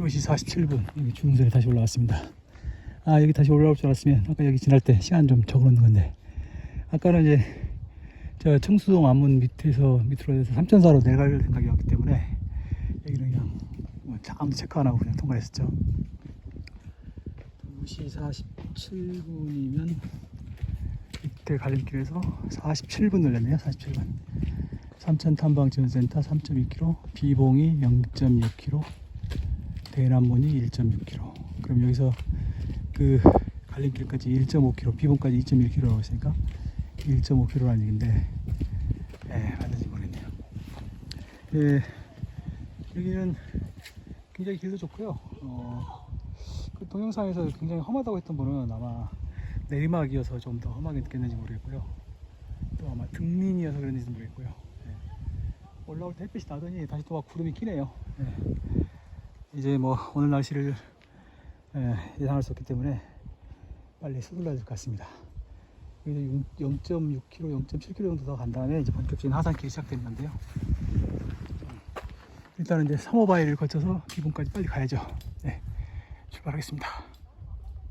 2시 47분 여기 중선에 다시 올라왔습니다. 아 여기 다시 올라올 줄 알았으면 아까 여기 지날 때 시간 좀 적어놓는 건데 아까는 이제 저 청수동 안문 밑에서 밑으로 해서 삼천사로 내려갈 생각이었기 때문에 여기는 그냥 뭐 아무도 체크 안 하고 그냥 통과했었죠. 2시 47분이면 이때 갈림길에서 47분 늘렸네요. 47분. 삼천 탐방 지원센터 3.2km, 비봉이 0.6km, 대남문이 1.6km. 그럼 여기서 그 갈림길까지 1.5km, 비봉까지 2.1km라고 했으니까 1.5km라는 얘기인데, 예, 맞는지 모르겠네요. 예, 여기는 굉장히 길도 좋고요. 어, 그 동영상에서 굉장히 험하다고 했던 분은 아마 내리막이어서 좀 더 험하게 느꼈는지 모르겠고요. 또 아마 등린이어서 그런지 모르겠고요. 예. 올라올 때 햇빛이 나더니 다시 또 막 구름이 끼네요. 예. 이제 뭐 오늘 날씨를 예, 예상할 수 없기 때문에 빨리 서둘러야 될 것 같습니다. 여기서 0.6km, 0.7km 정도 더 간 다음에 이제 본격적인 하산길이 시작되는 건데요. 일단은 이제 3호바위를 거쳐서 기분까지 빨리 가야죠. 네, 출발하겠습니다.